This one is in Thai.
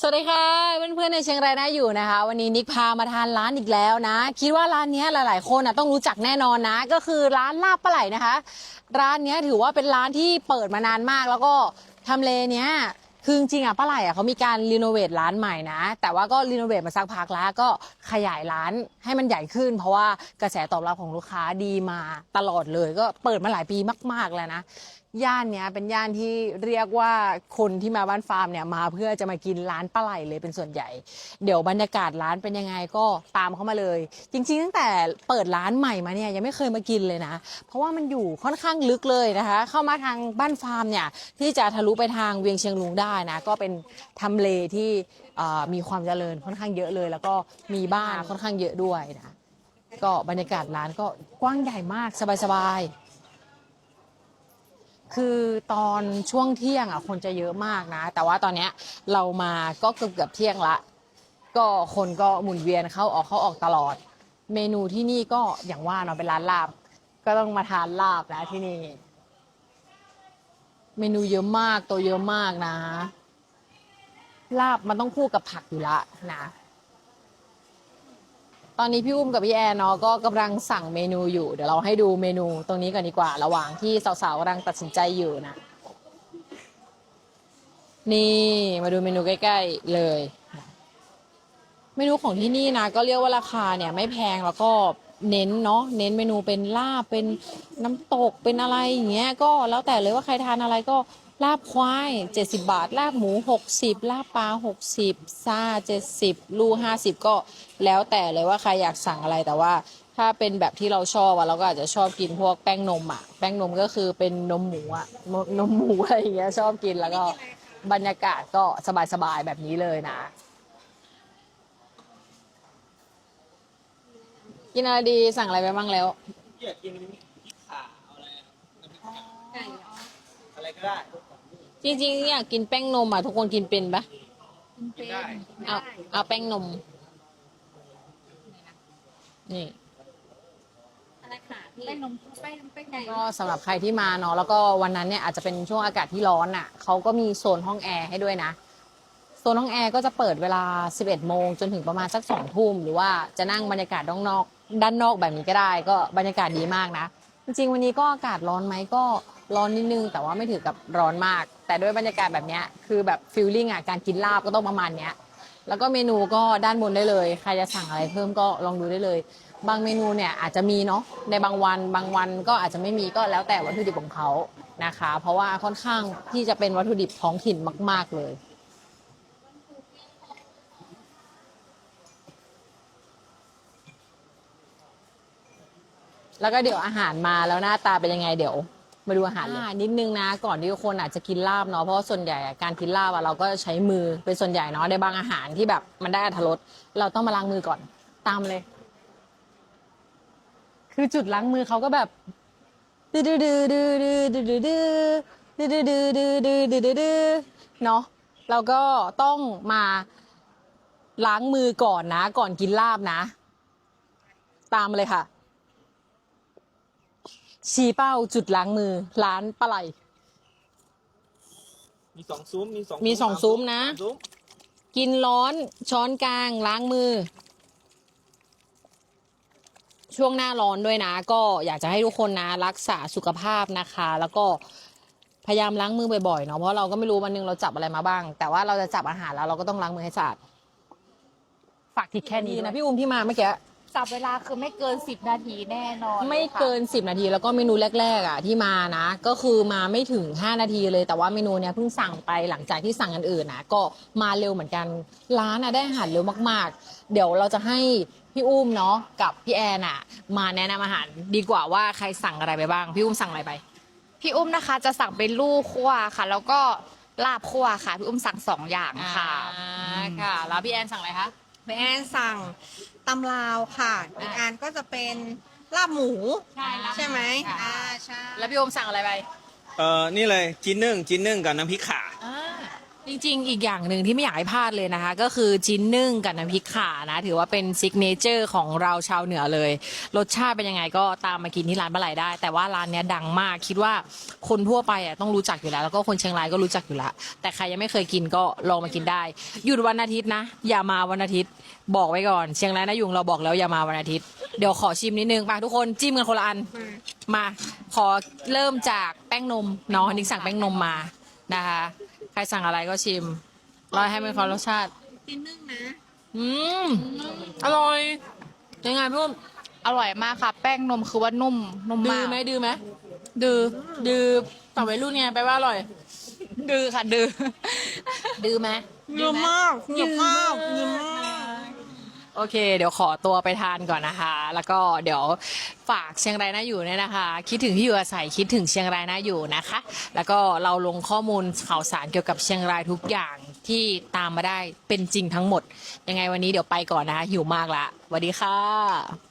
สวัสดีค่ะเพื่อนๆในเชียงรายน่าอยู่นะคะ วันนี้นิกพามาทานร้านอีกแล้วนะ คิดว่าร้านนี้หลาย ๆ คนนะต้องรู้จักแน่นอนนะ ก็คือร้านลาบปลาไหลนะคะ ร้านนี้ถือว่าเป็นร้านที่เปิดมานานมาก แล้วก็ทำเลเนี้ย คือจริงๆอะปลาไหลอะเขามีการรีโนเวทร้านใหม่นะ แต่ว่าก็รีโนเวทมาสักพักแล้วก็ขยายร้านให้มันใหญ่ขึ้น เพราะว่ากระแสตอบรับของลูกค้าดีมาตลอดเลย ก็เปิดมาหลายปีมาก ๆแล้วนะย่านเนี้ยเป็นย่านที่เรียกว่าคนที่มาบ้านฟาร์มเนี่ยมาเพื่อจะมากินร้านปลาไหลเลยเป็นส่วนใหญ่ เดี๋ยวบรรยากาศร้านเป็นยังไงก็ตามเข้ามาเลย จริง ๆ ตั้งแต่เปิดร้านใหม่มาเนี่ยยังไม่เคยมากินเลยนะ เพราะว่ามันอยู่ค่อนข้างลึกเลยนะคะ เข้ามาทางบ้านฟาร์มเนี่ยที่จะทะลุไปทางเวียงเชียงรุงได้นะก็เป็นทำเลที่มีความเจริญค่อนข้างเยอะเลย แล้วก็มีบ้านค่อนข้างเยอะด้วยนะก็บรรยากาศร้านก็กว้างใหญ่มากสบายๆ คือตอนช่วงเที่ยงอะคนจะเยอะมากนะ แต่ว่าตอนเนี้ยเรามาก็เกือบเกือบเที่ยงละ ก็คนก็หมุนเวียนเข้าออกเข้าออกตลอด เมนูที่นี่ก็อย่างว่าเนาะเป็นร้านลาบ ก็ต้องมาทานลาบนะที่นี่ เมนูเยอะมากตัวเยอะมากนะ ลาบมันต้องคู่กับผักอยู่ละนะ ตอนนี้พี่อุ้มกับพี่แอนเนาะก็กำลังสั่งเมนูอยู่เดี๋ยวเราให้ดูเมนูตรงนี้ก่อนดีกว่า ระหว่างที่สาวๆกำลังตัดสินใจอยู่นะ นี่มาดูเมนูใกล้ๆเลย เมนูของที่นี่นะก็เรียกว่าราคาเนี่ยไม่แพงแล้วก็ เน้นเนาะเน้นเมนูเป็นลาบเป็นน้ำตกเป็นอะไรอย่างเงี้ยก็แล้วแต่เลยว่าใครทานอะไรก็ลาบควาย 70 บาท ลาบหมู 60 ลาบปลา 60 ซา 70 ลู50 ก็แล้วแต่เลยว่าใครอยากสั่งอะไรแต่ว่า ถ้าเป็นแบบที่เราชอบอะเราก็อาจจะชอบกินพวกแป้งนมอะแป้งนมก็คือเป็นนมหมูอะนมนมหมูอะไรอย่างเงี้ยชอบกินแล้วก็บรรยากาศก็สบายๆแบบนี้เลยนะ กินอะไรดีสั่งอะไรไปบ้างแล้วอยากกินพริกขาเอาอะไรอะน้ำพริกขาอะไรก็ได้ จริงๆอยากกินแป้งนมอะทุกคนกินเป็นปะกินได้ เอาเอาแป้งนม นี่ อะไรค่ะแป้งนมแป้งแป้งไก่ก็สำหรับใครที่มาเนาะแล้วก็วันนั้นเนี่ยอาจจะเป็นช่วงอากาศที่ร้อนอะเขาก็มีโซนห้องแอร์ให้ด้วยนะ โซนห้องแอร์ก็จะเปิดเวลา 11 โมงจนถึงประมาณสัก 2 ทุ่ม หรือว่าจะนั่งบรรยากาศด้านนอก ด้านนอกแบบนี้ก็ได้ ก็บรรยากาศดีมากนะ จริงๆ วันนี้ก็อากาศร้อนไหมก็ร้อนนิดนึง แต่ว่าไม่ถึงกับร้อนมาก แต่ด้วยบรรยากาศแบบนี้คือแบบฟิลลิ่งอะการกินลาบก็ต้องประมาณเนี้ยแล้วก็เมนูก็ด้านบนได้เลย ใครจะสั่งอะไรเพิ่มก็ลองดูได้เลย บางเมนูเนี่ยอาจจะมีเนาะในบางวันบางวันก็อาจจะไม่มีก็แล้วแต่วัตถุดิบของเขานะคะ เพราะว่าค่อนข้างที่จะเป็นวัตถุดิบท้องถิ่นมาก ๆเลย แล้วก็เดี๋ยวอาหารมาแล้วหน้าตาเป็นยังไงเดี๋ยว มาดูอาหารเลยนิดนึงนะ ก่อนที่คนอาจจะกินลาบเนาะเพราะว่าส่วนใหญ่อะการกินลาบอะเราก็ใช้มือเป็นส่วนใหญ่เนาะในบางอาหารที่แบบมันได้อรรถรสเราต้องมาล้างมือก่อนตามเลย คือจุดล้างมือเขาก็แบบดื้อดื้อดื้อดื้อดื้อดื้อดื้อดื้อดื้อดื้อดื้อดื้อดื้อดื้อเนาะเราก็ต้องมาล้างมือก่อนนะ ก่อนกินลาบนะ ตามเลยค่ะ ชี้เป้าจุดล้างมือร้านปลาไหล มีสองซุ้มมีสองมีสองซุ้มนะสองซุ้มกินร้อนช้อนกลางล้างมือ ช่วงหน้าร้อนด้วยนะ ก็อยากจะให้ทุกคนนะ รักษาสุขภาพนะคะ แล้วก็พยายามล้างมือบ่อยๆเนาะเพราะเราก็ไม่รู้วันหนึงเราจับอะไรมาบ้าง แต่ว่าเราจะจับอาหารแล้วเราก็ต้องล้างมือให้สะอาดฝากทิศแค่นี้นะพี่อุ้มที่มาเมื่อกี้ จับเวลาคือไม่เกินสิบนาทีแน่นอนไม่เกิน 10 นาทีแล้วก็เมนูแรกๆอะที่มานะ ก็คือมาไม่ถึง 5 นาทีเลยแต่ว่าเมนูเนี้ยเพิ่งสั่งไปหลังจากที่สั่งอันอื่นนะก็มาเร็วเหมือนกันร้านอะได้อาหารเร็วมากๆ เดี๋ยวเราจะให้พี่อุ้มเนาะกับพี่แอนอะ มาแนะนำอาหารดีกว่าว่าใครสั่งอะไรไปบ้าง พี่อุ้มสั่งอะไรไป พี่อุ้มนะคะจะสั่งเป็นลูกคั่วค่ะ แล้วก็ลาบคั่วค่ะพี่อุ้มสั่งสองอย่างค่ะ อ่าค่ะ แล้วพี่แอนสั่งอะไรคะ แม่แอนสั่งตำลาวค่ะอีกอันก็จะเป็นลาบหมู ใช่ลาบหมูใช่ไหมค่ะอ่าใช่แล้วพี่อุ้มสั่งอะไรไป เอ่อนี่เลยจีนนึ่งจีนนึ่งกับน้ำพริกขาอ่า จริงๆ อีกอย่างหนึ่งที่ไม่อยากให้พลาดเลยนะคะ ก็คือจิ้นนึ่งกับน้ำพริกข่านะ ถือว่าเป็นซิกเนเจอร์ของเราชาวเหนือเลย รสชาติเป็นยังไงก็ตามมากินที่ร้านปลาไหลได้ แต่ว่าร้านเนี้ยดังมากคิดว่าคนทั่วไปอะต้องรู้จักอยู่แล้ว แล้วก็คนเชียงรายก็รู้จักอยู่แล้ว แต่ใครยังไม่เคยกินก็ลองมากินได้ หยุดวันอาทิตย์นะ อย่ามาวันอาทิตย์บอกไว้ก่อน เชียงรายนะยุงเราบอกแล้วอย่ามาวันอาทิตย์เดี๋ยวขอชิมนิดนึงมาทุกคนจิ้มกันคนละอันมาขอเริ่มจากแป้งนมเนาะนิกสั่งแป้งนมมานะคะ ครสั่งอะไรก็ชิมรอยให้มันความรสชาติจิ้นนึ่งนะอืมอร่อยยังไงพี่อุ้มอร่อยมากค่ะ แป้งนมคือว่านุ่มนุ่มดื้มาอกไหมดื้อไหมดื้อดื้อต่อไปรุ่นเนี่ยแปลว่าอร่อยดื้อค่ะดื้อดื้อไหมเยอะมากเยอะมากเยอะมาก โอเค เดี๋ยวขอตัวไปทานก่อนนะคะ แล้วก็เดี๋ยวฝากเชียงรายน่าอยู่เนี่ยนะคะ คิดถึงที่อยู่อาศัยคิดถึงเชียงรายน่าอยู่นะคะ แล้วก็เราลงข้อมูลข่าวสารเกี่ยวกับเชียงรายทุกอย่างที่ตามมาได้เป็นจริงทั้งหมด ยังไงวันนี้เดี๋ยวไปก่อนนะคะหิวมากละสวัสดีค่ะ